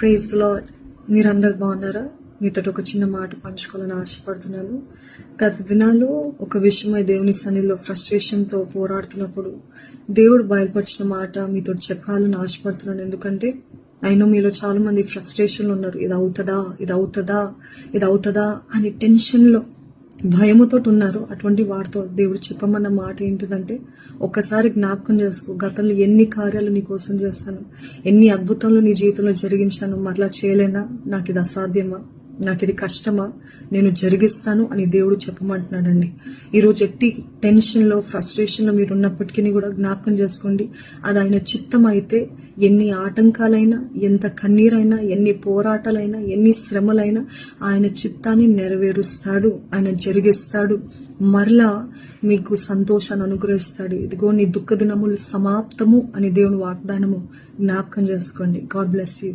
ప్రైజ్లో మీరందరు బాగున్నారా? మీతో ఒక చిన్న మాట పంచుకోవాలని ఆశపడుతున్నాను. గత దినాల్లో ఒక విషయమై దేవుని సన్నిధిలో ఫ్రస్ట్రేషన్తో పోరాడుతున్నప్పుడు దేవుడు బయలుపరిచిన మాట మీతో చెప్పాలని ఆశపడుతున్నాను. ఎందుకంటే అయినా మీలో చాలామంది ఫ్రస్ట్రేషన్లో ఉన్నారు. ఇది అవుతుందా? ఇది అవుతుందా? ఇది అవుతుందా? అని టెన్షన్లో భయముతో ఉన్నారు అటువంటి వారితో దేవుడు చెప్పమన్న మాట ఏంటిదంటే ఒక్కసారి జ్ఞాపకం చేసుకో. గతంలో ఎన్ని కార్యాలు నీ కోసం చేస్తాను. ఎన్ని అద్భుతాలు నీ జీవితంలో జరిగించాను. మరలా చేయలేనా? నాకు ఇది అసాధ్యమా? నాకు ఇది కష్టమా? నేను జరిగిస్తాను అని దేవుడు చెప్పమంటున్నాడండి. ఈరోజు ఎట్టి టెన్షన్లో ఫ్రస్ట్రేషన్లో మీరు ఉన్నప్పటికీ కూడా జ్ఞాపకం చేసుకోండి. అది ఆయన చిత్తం అయితే ఎన్ని ఆటంకాలైనా ఎంత కన్నీరైనా ఎన్ని పోరాటాలైనా ఎన్ని శ్రమలైనా ఆయన చిత్తాన్ని నెరవేరుస్తాడు ఆయన జరిగిస్తాడు. మరలా మీకు సంతోషాన్ని అనుగ్రహిస్తాడు. ఇదిగో నీ దుఃఖ దినములు సమాప్తము అని దేవుని వాగ్దానము. జ్ఞాపకం చేసుకోండి. God bless you.